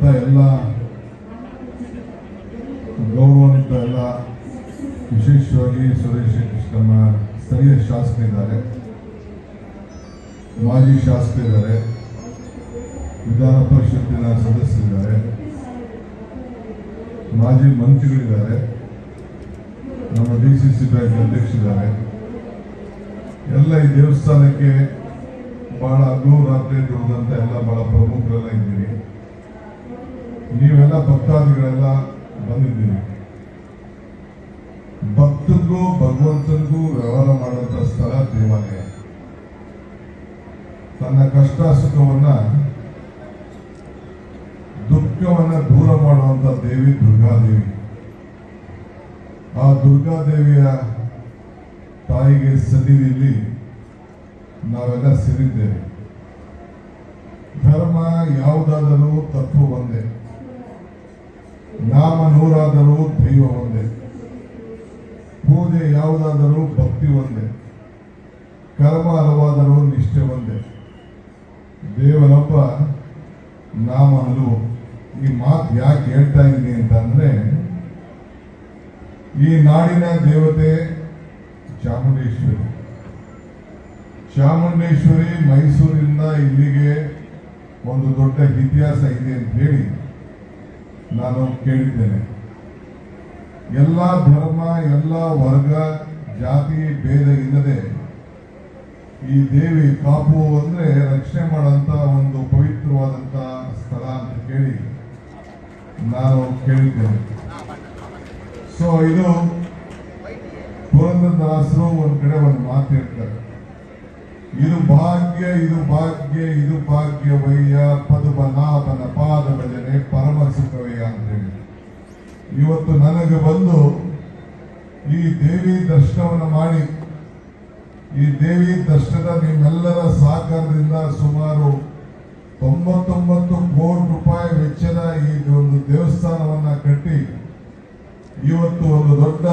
ವೇದಿಕೆಯಲ್ಲಿರುವಂಥ ಎಲ್ಲ ಗೌರವಾನ್ವಿತ ಎಲ್ಲ ವಿಶೇಷವಾಗಿ ಸುರೇಶ್ ನಮ್ಮ ಸ್ಥಳೀಯ ಶಾಸಕರಿದ್ದಾರೆ ಮಾಜಿ ಶಾಸಕರಿದ್ದಾರೆ ವಿಧಾನ ಪರಿಷತ್ತಿನ ಸದಸ್ಯರಿದ್ದಾರೆ ಮಾಜಿ ಮಂತ್ರಿಗಳಿದ್ದಾರೆ ನಮ್ಮ ಡಿ ಸಿ ಸಿ ಬ್ಯಾಂಕ್ ಅಧ್ಯಕ್ಷರಿದ್ದಾರೆ. ಎಲ್ಲ ಈ ದೇವಸ್ಥಾನಕ್ಕೆ ಬಹಳ ಹಗಲು ರಾತ್ರಿ ದುಡಿದಂತ ಎಲ್ಲ ಬಹಳ ಪ್ರಮುಖರೆಲ್ಲ ಇದ್ದೀರಿ. ನೀವೆಲ್ಲ ಭಕ್ತಾದಿಗಳೆಲ್ಲ ಬಂದಿದ್ದೀರಿ. ಭಕ್ತರಿಗೂ ಭಗವಂತನಿಗೂ ವ್ಯವಹಾರ ಮಾಡುವಂತ ಸ್ಥಳ ದೇವಾಲಯ. ತನ್ನ ಕಷ್ಟ ಸುಖವನ್ನ ದುಃಖವನ್ನ ದೂರ ಮಾಡುವಂತ ದೇವಿ ದುರ್ಗಾದೇವಿ. ಆ ದುರ್ಗಾದೇವಿಯ ತಾಯಿಗೆ ಸನ್ನಿಧಿಯಲ್ಲಿ ನಾವೆಲ್ಲ ಸೇರಿದ್ದೇವೆ. ಧರ್ಮ ಯಾವುದಾದರೂ ತತ್ವ ಒಂದೇ. ನಾಮ ನೂರಾದರೂ ದೈವ ಒಂದೇ. ಪೂಜೆ ಯಾವುದಾದರೂ ಭಕ್ತಿ ಒಂದೇ. ಕರ್ಮ ಹಲವಾದರೂ ನಿಷ್ಠೆ ಒಂದೇ. ದೇವನೊಬ್ಬ ನಾಮ ಈ ಮಾತು ಯಾಕೆ ಹೇಳ್ತಾ ಇದ್ದೀನಿ ಅಂತಂದರೆ ಈ ನಾಡಿನ ದೇವತೆ ಚಾಮುಂಡೇಶ್ವರಿ. ಚಾಮುಂಡೇಶ್ವರಿ ಮೈಸೂರಿಂದ ಇಲ್ಲಿಗೆ ಒಂದು ದೊಡ್ಡ ಇತಿಹಾಸ ಇದೆ ಅಂತ ಹೇಳಿ ನಾನು ಕೇಳಿದ್ದೇನೆ. ಎಲ್ಲ ಧರ್ಮ, ಎಲ್ಲ ವರ್ಗ, ಜಾತಿ, ಭೇದ ಇಲ್ಲದೆ ಈ ದೇವಿ ಕಾಪು ಅಂದರೆ ರಕ್ಷಣೆ ಮಾಡುವಂತ ಒಂದು ಪವಿತ್ರವಾದಂತ ಸ್ಥಳ ಅಂತ ಕೇಳಿ ನಾನು ಕೇಳಿದ್ದೇನೆ. ಸೊ ಇದು ಪುರಂದರದಾಸರು ಒಂದು ಕಡೆ ಒಂದು ಮಾತು ಹೇಳ್ತಾರೆ. ಇದು ಭಾಗ್ಯ ಇದು ಭಾಗ್ಯ, ಇದು ಭಾಗ್ಯವಯ್ಯ ಪದುಪನಾಭನ ಪಾದ ಭಜನೆ ಪರಮ ಸುಖವಯ್ಯ ಅಂತೇಳಿ. ಇವತ್ತು ನನಗೆ ಬಂದು ಈ ದೇವಿ ದರ್ಶನವನ್ನು ಮಾಡಿ, ಈ ದೇವಿ ದರ್ಶನ ನಿಮ್ಮೆಲ್ಲರ ಸಹಕಾರದಿಂದ ಸುಮಾರು ತೊಂಬತ್ತೊಂಬತ್ತು ಕೋಟಿ ರೂಪಾಯಿ ವೆಚ್ಚದ ಈ ಒಂದು ದೇವಸ್ಥಾನವನ್ನು ಕಟ್ಟಿ, ಇವತ್ತು ಒಂದು ದೊಡ್ಡ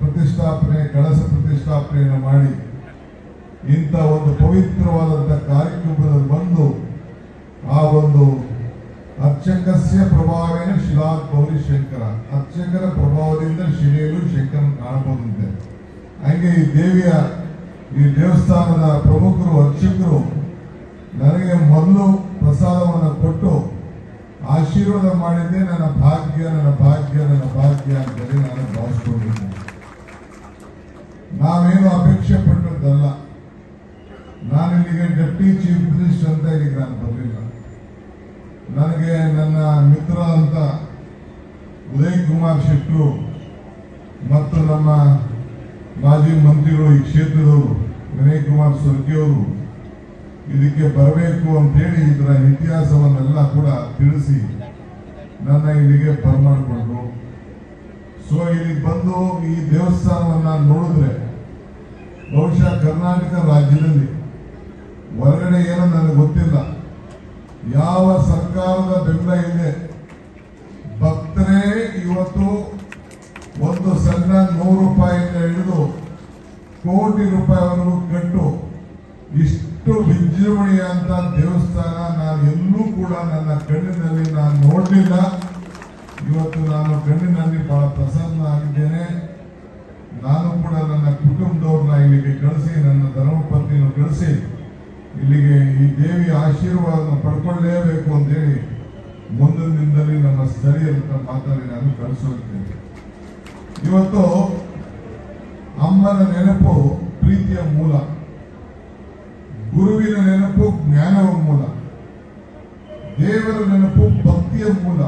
ಪ್ರತಿಷ್ಠಾಪನೆ, ಕಳಸ ಪ್ರತಿಷ್ಠಾಪನೆಯನ್ನು ಮಾಡಿ. ಇಂಥ ಒಂದು ಪವಿತ್ರವಾದಂಥ ಕಾರ್ಯಕ್ರಮದಲ್ಲಿ ಬಂದು ಆ ಒಂದು ಅರ್ಚಕಸ್ಯ ಪ್ರಭಾವೇನ ಶಿಲಾ ಗೌರಿ ಶಂಕರ. ಅರ್ಚಕರ ಪ್ರಭಾವದಿಂದ ಶಿಲೆಯಲ್ಲೂ ಶಂಕರನ ಕಾಣಬಹುದಂತೆ. ಹಂಗೆ ಈ ದೇವಿಯ ಈ ದೇವಸ್ಥಾನದ ಪ್ರಮುಖರು, ಅರ್ಚಕರು ನನಗೆ ಮೊದಲು ಪ್ರಸಾದವನ್ನು ಕೊಟ್ಟು ಆಶೀರ್ವಾದ ಮಾಡಿದ್ದೆ ನನ್ನ ಭಾಗ್ಯ ನನ್ನ ಭಾಗ್ಯ ನನ್ನ ಭಾಗ್ಯ ಅಂತೇಳಿ ನಾನು ಭಾವಿಸ್ಕೊಂಡಿದ್ದೇನೆ. ನಾವೇನು ಅಪೇಕ್ಷೆ ಪಟ್ಟದ್ದಲ್ಲ. ನಾನು ಇಲ್ಲಿಗೆ ಡೆಪ್ಟಿ ಚೀಫ್ ಮಿನಿಸ್ಟರ್ ಅಂತ ಇಲ್ಲಿಗೆ ನಾನು ಬರಲಿಲ್ಲ ನನಗೆ ನನ್ನ ಮಿತ್ರ ಅಂತ ಉದಯ್ ಕುಮಾರ್ ಶೆಟ್ಟರು ಮತ್ತು ನಮ್ಮ ಮಾಜಿ ಮಂತ್ರಿಗಳು ಈ ಕ್ಷೇತ್ರದವರು ವಿನಯ್ ಕುಮಾರ್ ಸ್ವರ್ಗಿಯವರು ಇದಕ್ಕೆ ಬರಬೇಕು ಅಂತೇಳಿ ಇದರ ಇತಿಹಾಸವನ್ನೆಲ್ಲ ಕೂಡ ತಿಳಿಸಿ ನನ್ನ ಇಲ್ಲಿಗೆ ಬರಮಾಡಿಕೊಂಡ್ರು. ಸೊ ಇಲ್ಲಿಗೆ ಬಂದು ಈ ದೇವಸ್ಥಾನವನ್ನು ನೋಡಿದ್ರೆ ಬಹುಶಃ ಕರ್ನಾಟಕ ರಾಜ್ಯದಲ್ಲಿ ಹೊರಗಡೆ ಏನೋ ನನಗೆ ಗೊತ್ತಿಲ್ಲ. ಯಾವ ಸರ್ಕಾರದ ಬೆಂಬಲ ಇದೆ? ಭಕ್ತರೇ ಇವತ್ತು ಒಂದು ಸಣ್ಣ ನೂರು ರೂಪಾಯಿಯಿಂದ ಹಿಡಿದು ಕೋಟಿ ರೂಪಾಯಿವರೆಗೂ ಕಟ್ಟು ಇಷ್ಟು ವಿಜೃಂಭಣೆಯ ಅಂತ ದೇವಸ್ಥಾನ ನಾನು ಎಲ್ಲೂ ಕೂಡ ನನ್ನ ಕಣ್ಣಿನಲ್ಲಿ ನಾನು ನೋಡಲಿಲ್ಲ. ಇವತ್ತು ನಾನು ಕಣ್ಣಿನಲ್ಲಿ ಬಹಳ ಪ್ರಸನ್ನ ಆಗಿದ್ದೇನೆ. ನಾನು ಕೂಡ ನನ್ನ ಕುಟುಂಬದವ್ರನ್ನ ಇಲ್ಲಿಗೆ ಕಳಿಸಿ, ನನ್ನ ಧರ್ಮಪತ್ನಿಯನ್ನು ಕಳಿಸಿ. ಇಲ್ಲಿಗೆ ಈ ದೇವಿಯ ಆಶೀರ್ವಾದವನ್ನು ಪಡ್ಕೊಳ್ಳೇಬೇಕು ಅಂತೇಳಿ ಮುಂದಿನ ದಿನದಲ್ಲಿ ನಮ್ಮ ಸ್ಥಳೀಯರ ಮಾತನ್ನು ನಾನು ಕಳಿಸೋಗ್ತೇನೆ ಇವತ್ತು ಅಮ್ಮನ ನೆನಪು ಪ್ರೀತಿಯ ಮೂಲ. ಗುರುವಿನ ನೆನಪು ಜ್ಞಾನವ ಮೂಲ. ದೇವರ ನೆನಪು ಭಕ್ತಿಯ ಮೂಲ.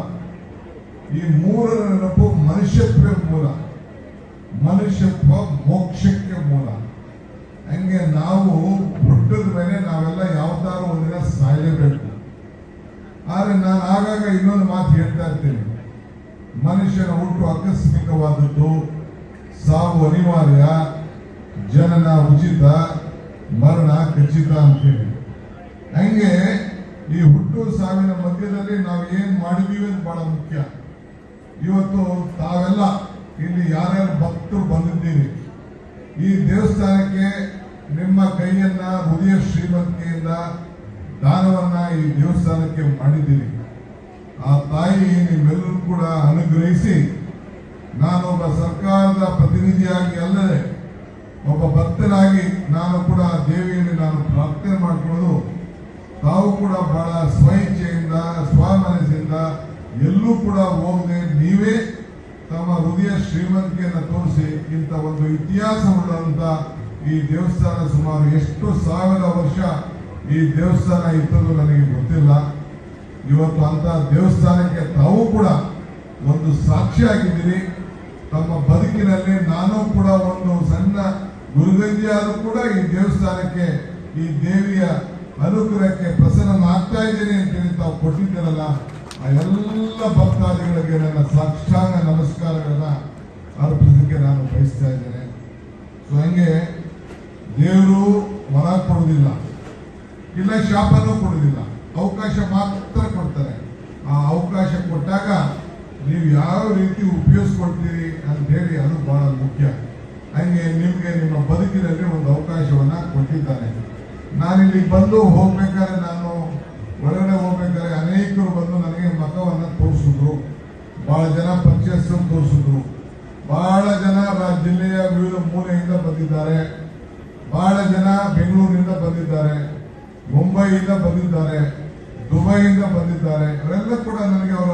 ಈ ಮೂರರ ನೆನಪು ಮನುಷ್ಯತ್ವ ಮೂಲ. ಮನುಷ್ಯತ್ವ ಮೋಕ್ಷಕ್ಕೆ ಮೂಲ. ಹಂಗೆ ನಾವು ಹುಟ್ಟದ ಮೇಲೆ ಮಾತು ಹೇಳ್ತಾ ಇರ್ತೇನೆ. ಮನುಷ್ಯನ ಹುಟ್ಟು ಆಕಸ್ಮಿಕವಾದದ್ದು ಸಾವು ಅನಿವಾರ್ಯ, ಜನನ ಉಚಿತ, ಮರಣ ಖಚಿತ ಅಂತೇಳಿ. ಹಂಗೆ ಈ ಹುಟ್ಟು ಸಾವಿನ ಮಧ್ಯದಲ್ಲಿ ನಾವು ಏನ್ ಮಾಡಿದೀವಿ ಅಂತ ಬಹಳ ಮುಖ್ಯ. ಇವತ್ತು ತಾವೆಲ್ಲ ಇಲ್ಲಿ ಯಾರ್ಯಾರು ಭಕ್ತರು ಬಂದಿದ್ದೀರಿ? ಈ ದೇವಸ್ಥಾನಕ್ಕೆ ನಿಮ್ಮ ಕೈಯನ್ನ ಹೃದಯ ಶ್ರೀಮಂತಿಕೆಯಿಂದ ದಾನವನ್ನ ಈ ದೇವಸ್ಥಾನಕ್ಕೆ ಮಾಡಿದ್ದೀರಿ. ಆ ತಾಯಿ ನಿಮ್ಮೆಲ್ಲರೂ ಕೂಡ ಅನುಗ್ರಹಿಸಿ, ನಾನೊಬ್ಬ ಸರ್ಕಾರದ ಪ್ರತಿನಿಧಿಯಾಗಿ ಅಲ್ಲದೆ ಒಬ್ಬ ಭಕ್ತನಾಗಿ ನಾನು ಕೂಡ ದೇವಿಯಲ್ಲಿ ನಾನು ಪ್ರಾರ್ಥನೆ ಮಾಡಿಕೊಳ್ಳೋದು ತಾವು ಕೂಡ ಬಹಳ ಸ್ವಇಚ್ಛೆಯಿಂದ, ಸ್ವಮನಸ್ಸಿಂದ ಎಲ್ಲೂ ಕೂಡ ಹೋಗದೆ ನೀವೇ ತಮ್ಮ ಹೃದಯ ಶ್ರೀಮಂತಿಕೆಯನ್ನು ತೋರಿಸಿ ಇಂಥ ಒಂದು ಇತಿಹಾಸವುಳ್ಳಂತ ಈ ದೇವಸ್ಥಾನ ಸುಮಾರು ಎಷ್ಟು ಸಾವಿರ ವರ್ಷ ಈ ದೇವಸ್ಥಾನ ಇತ್ತದು ನನಗೆ ಗೊತ್ತಿಲ್ಲ. ಇವತ್ತು ಅಂತ ದೇವಸ್ಥಾನಕ್ಕೆ ತಾವು ಕೂಡ ಒಂದು ಸಾಕ್ಷಿಯಾಗಿದ್ದೀರಿ. ತಮ್ಮ ಬದುಕಿನಲ್ಲಿ ನಾನು ಕೂಡ ಒಂದು ಸಣ್ಣ ಗುರುಗಂಜಿಯಾದರೂ ಕೂಡ ಈ ದೇವಸ್ಥಾನಕ್ಕೆ, ಈ ದೇವಿಯ ಅನುಗ್ರಹಕ್ಕೆ ಪ್ರಸನ್ನನಾಗ್ತಾ ಇದ್ದೀನಿ ಅಂತೇಳಿ ತಾವು ಕೊಟ್ಟಿದ್ದೀರಲ್ಲ, ಆ ಎಲ್ಲ ಭಕ್ತಾದಿಗಳಿಗೆ ನನ್ನ ಸಾಕ್ಷಾಂಗ ನಮಸ್ಕಾರಗಳನ್ನ ಅರ್ಪಿಸಲಿಕ್ಕೆ ನಾನು ಬಯಸ್ತಾ ಇದ್ದೇನೆ. ಸೊ ಹಂಗೆ ದೇವರು ಮರ ಕೊಡುವುದಿಲ್ಲ, ಇಲ್ಲ ಶಾಪನೂ ಕೊಡುವುದಿಲ್ಲ. ಅವಕಾಶ ಮಾತ್ರ ಕೊಡ್ತಾರೆ. ಆ ಅವಕಾಶ ಕೊಟ್ಟಾಗ ನೀವು ಯಾವ ರೀತಿ ಉಪಯೋಗಿಸ್ಕೊಳ್ತೀರಿ ಅಂತ ಹೇಳಿ ಅದು ಬಹಳ ಮುಖ್ಯ. ಹಂಗೆ ನಿಮಗೆ ನಿಮ್ಮ ಬದುಕಿನಲ್ಲಿ ಒಂದು ಅವಕಾಶವನ್ನ ಕೊಟ್ಟಿದ್ದಾರೆ. ನಾನಿಲ್ಲಿ ಬಂದು ಹೋಗ್ಬೇಕಾದ್ರೆ ನಾನು ಒಳಗಡೆ ಹೋಗ್ಬೇಕಾದ್ರೆ ಅನೇಕರು ಬಂದು ನನಗೆ ಮತವನ್ನು ತೋರಿಸಿದ್ರು. ಬಹಳ ಜನ ಪರಿಚಯಸ್ಥರು ತೋರಿಸಿದ್ರು. ಬಹಳ ಜನ ಜಿಲ್ಲೆಯ ವಿವಿಧ ಮೂಲೆಯಿಂದ ಬಂದಿದ್ದಾರೆ. ಬಹಳ ಜನ ಬೆಂಗಳೂರಿನಿಂದ ಬಂದಿದ್ದಾರೆ. ಮುಂಬೈಯಿಂದ ಬಂದಿದ್ದಾರೆ. ದುಬೈಯಿಂದ ಬಂದಿದ್ದಾರೆ. ಅವರೆಲ್ಲ ಕೂಡ ನನಗೆ ಅವರ